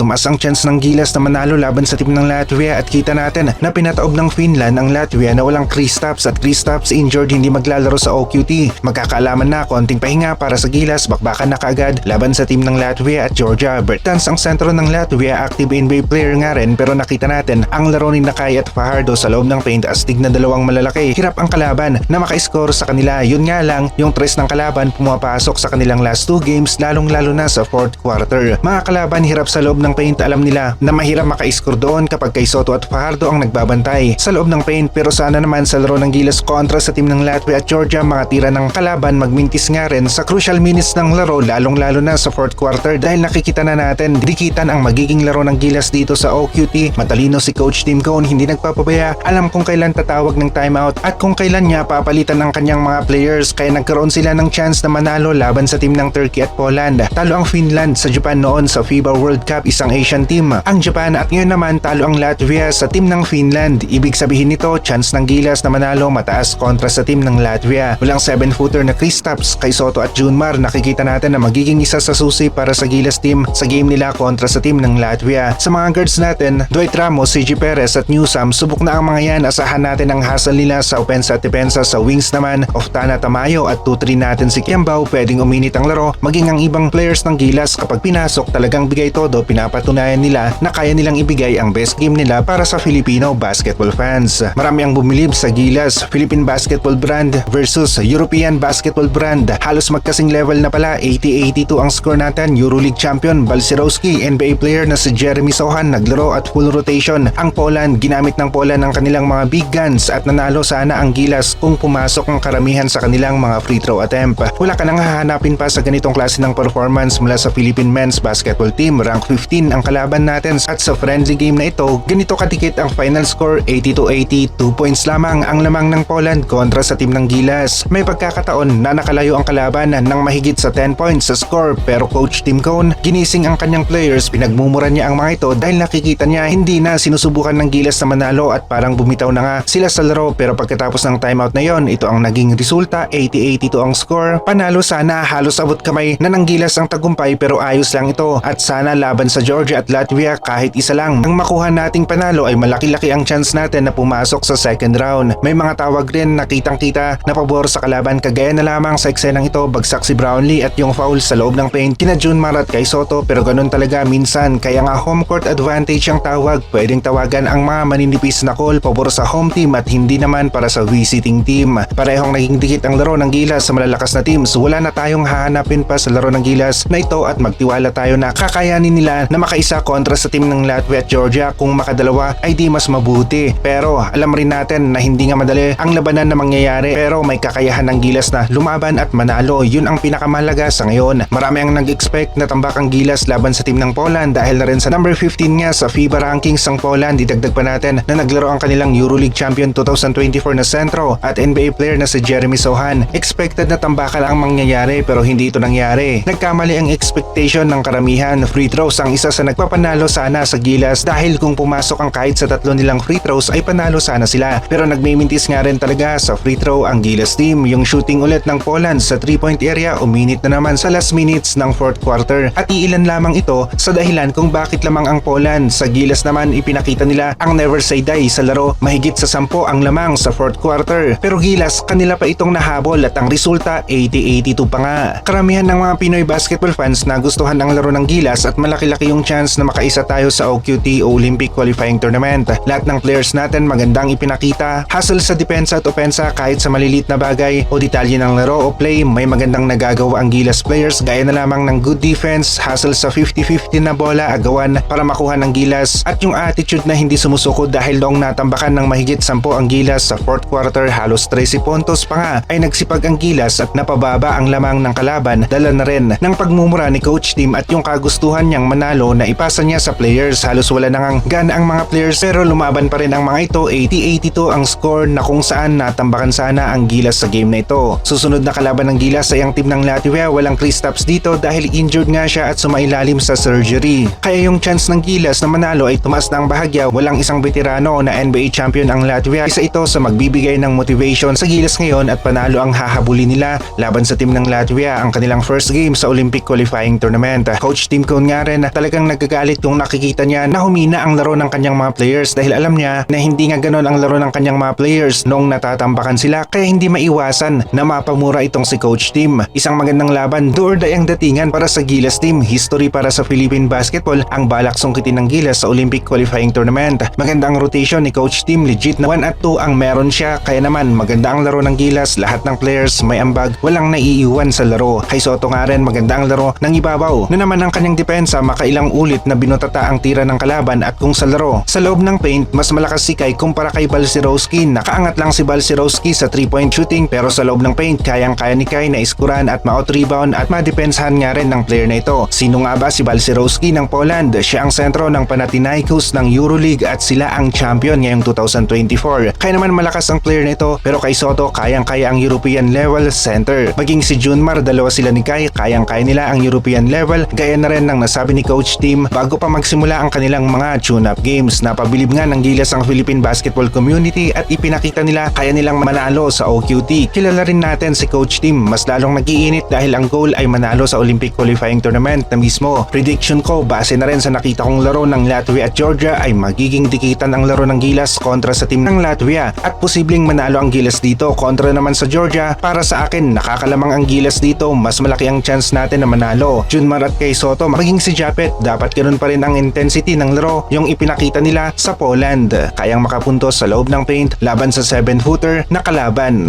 tumaas ang chance ng Gilas na manalo laban sa team ng Latvia at kita natin na pinataob ng Finland ang Latvia na walang Kristaps at Kristaps injured hindi maglalaro sa OQT. Magkakaalaman na konting pahinga para sa Gilas bakbakan na kaagad laban sa team ng Latvia at Georgia. Bertans ang sentro ng Latvia active NBA player nga rin pero nakita natin ang laro ni Nakay at Fajardo sa loob ng paint astig na dalawang malalaki. Hirap ang kalaban na maka-score sa kanila. Yun nga lang, yung tres ng kalaban pumapasok sa kanilang last two games lalong lalo na sa fourth quarter. Mga kalaban hirap sa loob ng paint alam nila na mahirap maka-score doon kapag kay Soto at Fajardo ang nagbabantay sa loob ng paint pero sana naman sa laro ng Gilas kontra sa team ng Latvia at Georgia mga tira ng kalaban magmintis nga rin sa crucial minutes ng laro lalong lalo na sa fourth quarter dahil nakikita na natin dikitan ang magiging laro ng Gilas dito sa OQT. Matalino si Coach Tim Cone hindi nagpapabaya alam kung kailan tatawag ng timeout at kung kailan niya papalitan ng kanyang mga players kaya nagkaroon sila ng chance na manalo laban sa team ng Turkey at Poland. Talo ang Finland sa Japan noon sa FIBA World Cup isang Asian team. Ang Japan at ngayon naman talo ang Latvia sa team ng Finland. Ibig sabihin nito chance ng Gilas na manalo mataas kontra sa team ng Latvia. Walang 7-footer na Kristaps kay Soto at Junmar nakikita natin na magiging isa sa susi para sa Gilas team sa game nila kontra sa team ng Latvia. Sa mga guards natin, Dwight Ramos, CG Perez at Newsam subok na ang mga yan asahan natin ang hustle nila sa opensa at depensa sa wings naman Oftana Tamayo at 2-3 natin si Kembao pwedeng uminit ang laro maging ang ibang players ng Gilas kapag pinasok talagang bigay todo pinapatunayan nila na kaya nilang ibigay ang best game nila para sa Filipino basketball fans. Marami ang bumilib sa Gilas Philippine basketball brand versus European basketball brand. Halos magkasing level na pala 80-82 ang score natin Euroleague champion Balcerowski NBA player na si Jeremy Sohan naglaro at full rotation. Ang Poland ginamit ng Poland ang kanilang mga big guns at nanalo sana ang Gilas kung pumasok ang karamihan sa kanilang mga free throw attempt. Wala ka nang hahanapin pa sa ganitong klase ng performance mula sa Philippine men's basketball team. Rank 15 ang kalaban natin. At sa friendly game na ito, ganito kadikit ang final score 80-80, 2 points lamang ang lamang ng Poland kontra sa team ng Gilas. May pagkakataon na nakalayo ang kalaban ng mahigit sa 10 points sa score pero coach Tim Cone ginising ang kanyang players pinagmumura niya ang mga ito dahil nakikita niya hindi na sinusubukan ng Gilas na manalo at parang bumitaw na nga sila sa laro. Pero pagkatapos ng timeout na yon ito ang naging resulta 80-82 ang score. Panalo sana halos abot kamay na ng Gilas ang tagumpay pero ayos lang ito. At sana laban sa Georgia at Latvia kahit isa lang. Ang makuha nating panalo ay malaki-laki ang chance natin na pumasok sa second round. May mga tawag rin na kitang-kita na pabor sa kalaban kagaya na lamang sa eksenang ito bagsak si Brownlee at yung foul sa loob ng paint kina June Marat kay Soto pero ganun talaga minsan. Kaya nga home court advantage ang tawag. Pwedeng tawagan ang mga maninipis na call pabor sa home team at hindi naman para sa visiting team. Parehong naging dikit ang laro ng Gilas sa malalakas na teams. Wala na tayong hahanapin pa sa laro ng Gilas. Na ito at magtiwala tayo na kakayanin nila na makaisa kontra sa team ng Latvia at Georgia kung makadalawa ay di mas mabuti. Pero alam rin natin na hindi nga madali ang labanan na mangyayari. Pero may kakayahan ng Gilas na lumaban at manalo. Yun ang pinakamalaga sa ngayon. Marami ang nag-expect na tambak ang Gilas laban sa team ng Poland dahil na rin sa number 15 nga sa FIBA rankings ng Poland. Idagdag pa natin na naglaro ang kanilang Euroleague champion 2024 na sentro at NBA player na si Jeremy Sohan. Expected na tambakan ang mangyayari pero hindi ito nangyari. Nagkamali ang expectation ng karamihan. Free throws ang isa sa nagpapanalo sana sa Gilas dahil kung pumasok ang kahit sa tatlo nilang free throws ay panalo sana sila. Pero nagmimintis nga rin talaga sa free throw ang Gilas team. Yung shooting ulit ng Poland sa 3-point area uminit na naman sa last minutes ng fourth quarter. At iilan lamang ito sa dahilan kung bakit lamang ang Poland. Sa Gilas naman ipinakita nila ang never say die sa laro. Mahigit sa 10 ang lamang sa fourth quarter. Pero Gilas kanila pa itong nahabol at ang resulta 80-82 pa nga. Karamihan ng mga Pinoy basketball fans na gustuhan ang laro ng Gilas at malaki-laki yung chance na makaisa tayo sa OQT Olympic Qualifying Tournament. Lahat ng players natin magandang ipinakita. Hustle sa depensa at opensa kahit sa malilit na bagay o detalye ng laro o play may magandang nagagawa ang Gilas players gaya na lamang ng good defense hustle sa 50-50 na bola agawan para makuha ng Gilas at yung attitude na hindi sumusuko dahil noong natambakan ng mahigit 10 ang Gilas sa fourth quarter halos 13 puntos pa nga ay nagsipag ang Gilas at napababa ang lamang ng kalaban. Dala na rin ng pagmumura ni coach team at yung kagustuhan niyang manalo na ipasa niya sa players. Halos wala nang gana ang mga players pero lumaban pa rin ang mga ito. 80-82 ang score na kung saan natambakan sana ang Gilas sa game na ito. Susunod na kalaban ng Gilas ay ang team ng Latvia. Walang Kristaps dito dahil injured nga siya at sumailalim sa surgery. Kaya yung chance ng Gilas na manalo ay tumaas na ang bahagya. Walang isang veterano na NBA champion ang Latvia. Isa ito sa magbibigay ng motivation sa Gilas ngayon at panalo ang hahabulin nila laban sa team ng Latvia ang kanilang first game sa Olympic qualifying tournament. Coach Tim Cone nga rin talaga talagang nagagalit kung nakikita niya na humina ang laro ng kanyang mga players dahil alam niya na hindi nga ganon ang laro ng kanyang mga players noong natatambakan sila kaya hindi maiwasan na mapamura itong si Coach Team. Isang magandang laban, do or die ang datingan para sa Gilas Team. History para sa Philippine Basketball ang balak sungkitin ng Gilas sa Olympic Qualifying Tournament. Maganda ang rotation ni Coach Team, legit na 1 at 2 ang meron siya kaya naman maganda ang laro ng Gilas, lahat ng players may ambag, walang naiiwan sa laro. Kay Soto nga rin maganda ang laro ng ibabaw na naman ang kanyang depensa makailang ulit na binutata ang tira ng kalaban at kung sa laro. Sa loob ng paint, mas malakas si Kai kumpara kay Balsirowski. Nakaangat lang si Balsirowski sa 3-point shooting pero sa loob ng paint, kayang-kaya ni Kai na iskuran at ma-out-rebound at madepensahan nga rin ng player na ito. Sino nga ba si Balsirowski ng Poland? Siya ang sentro ng Panathinaikos ng Euroleague at sila ang champion ngayong 2024. Kaya naman malakas ang player na ito pero kay Soto kayang-kaya ang European level center. Maging si Junmar, dalawa sila ni Kai, kayang-kaya nila ang European level gaya na rin ng nasabi ni Coach Team bago pa magsimula ang kanilang mga tune-up games. Napabilib nga ng gilas ang Philippine basketball community at ipinakita nila kaya nilang manalo sa OQT. Kilala rin natin si Coach Team, mas lalong nag-iinit dahil ang goal ay manalo sa Olympic Qualifying Tournament na mismo. Prediction ko base na rin sa nakita kong laro ng Latvia at Georgia ay magiging dikitan ang laro ng Gilas kontra sa team ng Latvia at posibleng manalo ang Gilas dito kontra naman sa Georgia. Para sa akin, nakakalamang ang Gilas dito, mas malaki ang chance natin na manalo. Junmar at kay Soto, maging si Japet, dapat ganoon pa rin ang intensity ng laro yung ipinakita nila sa Poland. Kayang makapuntos sa loob ng paint laban sa 7-footer na kalaban.